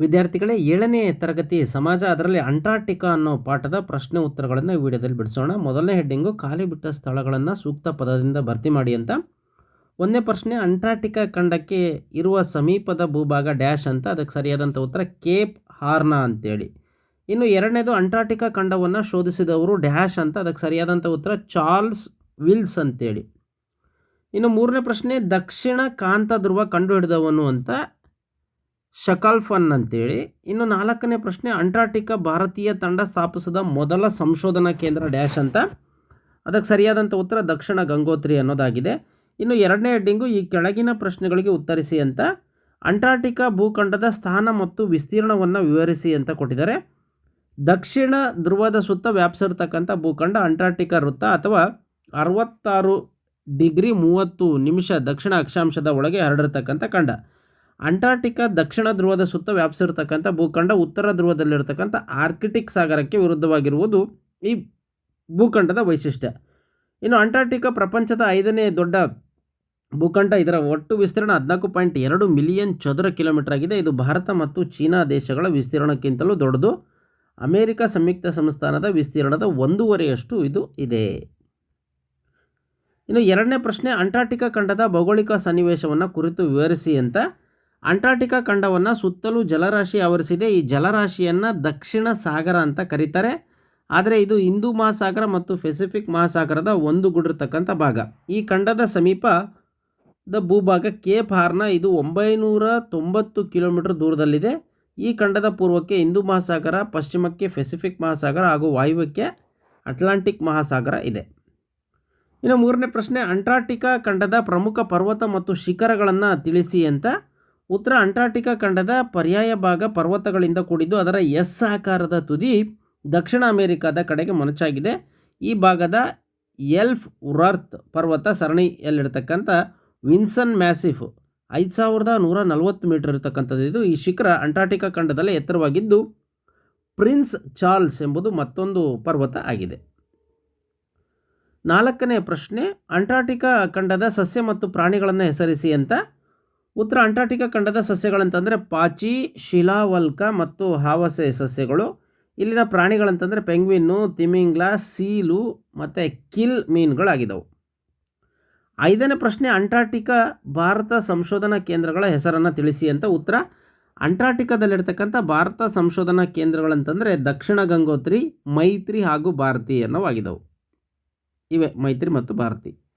ವಿದ್ಯಾರ್ಥಿಗಳೇ, ಏಳನೇ ತರಗತಿ ಸಮಾಜ ಅದರಲ್ಲಿ ಅಂಟಾರ್ಟಿಕಾ ಅನ್ನೋ ಪಾಠದ ಪ್ರಶ್ನೆ ಉತ್ತರಗಳನ್ನು ಈ ವಿಡಿಯೋದಲ್ಲಿ ಬಿಡಿಸೋಣ. ಮೊದಲನೇ ಹೆಡ್ಡಿಂಗು, ಖಾಲಿ ಬಿಟ್ಟ ಸ್ಥಳಗಳನ್ನು ಸೂಕ್ತ ಪದದಿಂದ ಭರ್ತಿ ಮಾಡಿ ಅಂತ. ಒಂದನೇ ಪ್ರಶ್ನೆ, ಅಂಟಾರ್ಟಿಕಾ ಖಂಡಕ್ಕೆ ಇರುವ ಸಮೀಪದ ಭೂಭಾಗ ಡ್ಯಾಶ್ ಅಂತ. ಅದಕ್ಕೆ ಸರಿಯಾದಂಥ ಉತ್ತರ, ಕೇಪ್ ಹಾರ್ನಾ ಅಂತೇಳಿ. ಇನ್ನು ಎರಡನೇದು, ಅಂಟಾರ್ಟಿಕಾ ಖಂಡವನ್ನು ಶೋಧಿಸಿದವರು ಡ್ಯಾಶ್ ಅಂತ. ಅದಕ್ಕೆ ಸರಿಯಾದಂಥ ಉತ್ತರ, ಚಾರ್ಲ್ಸ್ ವಿಲ್ಸ್ ಅಂತೇಳಿ. ಇನ್ನು ಮೂರನೇ ಪ್ರಶ್ನೆ, ದಕ್ಷಿಣ ಕಾಂತ ಧ್ರುವ ಕಂಡುಹಿಡಿದವನು ಅಂತ. ಶಕಾಲ್ಫನ್ ಅಂತೇಳಿ. ಇನ್ನು ನಾಲ್ಕನೇ ಪ್ರಶ್ನೆ, ಅಂಟಾರ್ಟಿಕಾ ಭಾರತೀಯ ತಂಡ ಸ್ಥಾಪಿಸಿದ ಮೊದಲ ಸಂಶೋಧನಾ ಕೇಂದ್ರ ಡ್ಯಾಶ್ ಅಂತ. ಅದಕ್ಕೆ ಸರಿಯಾದಂಥ ಉತ್ತರ ದಕ್ಷಿಣ ಗಂಗೋತ್ರಿ ಅನ್ನೋದಾಗಿದೆ. ಇನ್ನು ಎರಡನೇ ಹೆಡ್ಡಿಂಗು, ಈ ಕೆಳಗಿನ ಪ್ರಶ್ನೆಗಳಿಗೆ ಉತ್ತರಿಸಿ ಅಂತ. ಅಂಟಾರ್ಟಿಕಾ ಭೂಖಂಡದ ಸ್ಥಾನ ಮತ್ತು ವಿಸ್ತೀರ್ಣವನ್ನು ವಿವರಿಸಿ ಅಂತ ಕೊಟ್ಟಿದ್ದಾರೆ. ದಕ್ಷಿಣ ಧ್ರುವದ ಸುತ್ತ ವ್ಯಾಪಿಸಿರ್ತಕ್ಕಂಥ ಭೂಖಂಡ ಅಂಟಾರ್ಟಿಕಾ ವೃತ್ತ ಅಥವಾ ಅರವತ್ತಾರು ಡಿಗ್ರಿ ಮೂವತ್ತು ನಿಮಿಷ ದಕ್ಷಿಣ ಅಕ್ಷಾಂಶದ ಒಳಗೆ ಹರಡಿರ್ತಕ್ಕಂಥ ಖಂಡ. ಅಂಟಾರ್ಟಿಕಾ ದಕ್ಷಿಣ ಧ್ರುವದ ಸುತ್ತ ವ್ಯಾಪಿಸಿರ್ತಕ್ಕಂಥ ಭೂಖಂಡ, ಉತ್ತರ ಧ್ರುವದಲ್ಲಿರ್ತಕ್ಕಂಥ ಆರ್ಕಿಟಿಕ್ ಸಾಗರಕ್ಕೆ ವಿರುದ್ಧವಾಗಿರುವುದು ಈ ಭೂಖಂಡದ ವೈಶಿಷ್ಟ್ಯ. ಇನ್ನು ಅಂಟಾರ್ಟಿಕಾ ಪ್ರಪಂಚದ ಐದನೇ ದೊಡ್ಡ ಭೂಖಂಡ, ಇದರ ಒಟ್ಟು ವಿಸ್ತೀರ್ಣ ಹದಿನಾಲ್ಕು ಪಾಯಿಂಟ್ ಎರಡು ಮಿಲಿಯನ್ ಚದರ ಕಿಲೋಮೀಟರ್ ಆಗಿದೆ. ಇದು ಭಾರತ ಮತ್ತು ಚೀನಾ ದೇಶಗಳ ವಿಸ್ತೀರ್ಣಕ್ಕಿಂತಲೂ ದೊಡ್ಡದು. ಅಮೆರಿಕ ಸಂಯುಕ್ತ ಸಂಸ್ಥಾನದ ವಿಸ್ತೀರ್ಣದ ಒಂದೂವರೆಯಷ್ಟು ಇದು ಇದೆ. ಇನ್ನು ಎರಡನೇ ಪ್ರಶ್ನೆ, ಅಂಟಾರ್ಟಿಕಾ ಖಂಡದ ಭೌಗೋಳಿಕ ಸನ್ನಿವೇಶವನ್ನು ಕುರಿತು ವಿವರಿಸಿ ಅಂತ. ಅಂಟಾರ್ಟಿಕಾ ಖಂಡವನ್ನು ಸುತ್ತಲೂ ಜಲರಾಶಿ ಆವರಿಸಿದೆ. ಈ ಜಲರಾಶಿಯನ್ನು ದಕ್ಷಿಣ ಸಾಗರ ಅಂತ ಕರೀತಾರೆ. ಆದರೆ ಇದು ಹಿಂದೂ ಮಹಾಸಾಗರ ಮತ್ತು ಪೆಸಿಫಿಕ್ ಮಹಾಸಾಗರದ ಒಂದು ಗುಡಿರ್ತಕ್ಕಂಥ ಭಾಗ. ಈ ಖಂಡದ ಸಮೀಪದ ಭೂಭಾಗ ಕೇಪ್ ಹಾರ್ನ ಇದು ಒಂಬೈನೂರ ತೊಂಬತ್ತು ಕಿಲೋಮೀಟರ್ ದೂರದಲ್ಲಿದೆ. ಈ ಖಂಡದ ಪೂರ್ವಕ್ಕೆ ಹಿಂದೂ ಮಹಾಸಾಗರ, ಪಶ್ಚಿಮಕ್ಕೆ ಪೆಸಿಫಿಕ್ ಮಹಾಸಾಗರ ಹಾಗೂ ವಾಯುವ್ಯಕ್ಕೆ ಅಟ್ಲಾಂಟಿಕ್ ಮಹಾಸಾಗರ ಇದೆ. ಇನ್ನು ಮೂರನೇ ಪ್ರಶ್ನೆ, ಅಂಟಾರ್ಟಿಕಾ ಖಂಡದ ಪ್ರಮುಖ ಪರ್ವತ ಮತ್ತು ಶಿಖರಗಳನ್ನು ತಿಳಿಸಿ ಅಂತ ಉತ್ತರ ಅಂಟಾರ್ಟಿಕಾ ಖಂಡದ ಪರ್ಯಾಯ ಭಾಗ ಪರ್ವತಗಳಿಂದ ಕೂಡಿದ್ದು ಅದರ ಎಸ್ ಆಕಾರದ ತುದಿ ದಕ್ಷಿಣ ಅಮೆರಿಕಾದ ಕಡೆಗೆ ಮೊನಚಾಗಿದೆ. ಈ ಭಾಗದ ಎಲ್ಫ್ ಉರಾರ್ತ್ ಪರ್ವತ ಸರಣಿಯಲ್ಲಿರ್ತಕ್ಕಂಥ ವಿನ್ಸನ್ ಮ್ಯಾಸಿಫ್ ಐದು ಸಾವಿರದ ನೂರ ನಲವತ್ತು ಮೀಟರ್ ಇರತಕ್ಕಂಥದ್ದು. ಇದು ಈ ಶಿಖರ ಅಂಟಾರ್ಟಿಕಾ ಖಂಡದಲ್ಲೇ ಎತ್ತರವಾಗಿದ್ದು, ಪ್ರಿನ್ಸ್ ಚಾರ್ಲ್ಸ್ ಎಂಬುದು ಮತ್ತೊಂದು ಪರ್ವತ ಆಗಿದೆ. ನಾಲ್ಕನೇ ಪ್ರಶ್ನೆ, ಅಂಟಾರ್ಟಿಕಾ ಖಂಡದ ಸಸ್ಯ ಮತ್ತು ಪ್ರಾಣಿಗಳನ್ನು ಹೆಸರಿಸಿ ಅಂತ ಉತ್ತರ ಅಂಟಾರ್ಟಿಕಾ ಖಂಡದ ಸಸ್ಯಗಳಂತಂದರೆ ಪಾಚಿ, ಶಿಲಾವಲ್ಕ ಮತ್ತು ಹಾವಸೆ ಸಸ್ಯಗಳು. ಇಲ್ಲಿನ ಪ್ರಾಣಿಗಳಂತಂದರೆ ಪೆಂಗ್ವಿನ್ನು, ತಿಮಿಂಗ್ಲ, ಸೀಲು ಮತ್ತು ಕಿಲ್ ಮೀನುಗಳಾಗಿದ್ದವು. ಐದನೇ ಪ್ರಶ್ನೆ ಅಂಟಾರ್ಟಿಕಾ ಭಾರತ ಸಂಶೋಧನಾ ಕೇಂದ್ರಗಳ ಹೆಸರನ್ನು ತಿಳಿಸಿ ಅಂತ ಉತ್ತರ. ಅಂಟಾರ್ಟಿಕಾದಲ್ಲಿರ್ತಕ್ಕಂಥ ಭಾರತ ಸಂಶೋಧನಾ ಕೇಂದ್ರಗಳಂತಂದರೆ ದಕ್ಷಿಣ ಗಂಗೋತ್ರಿ, ಮೈತ್ರಿ ಹಾಗೂ ಭಾರತಿ ಅನ್ನೋವಾಗಿದ್ದವು. ಇವೆ ಮೈತ್ರಿ ಮತ್ತು ಭಾರತಿ.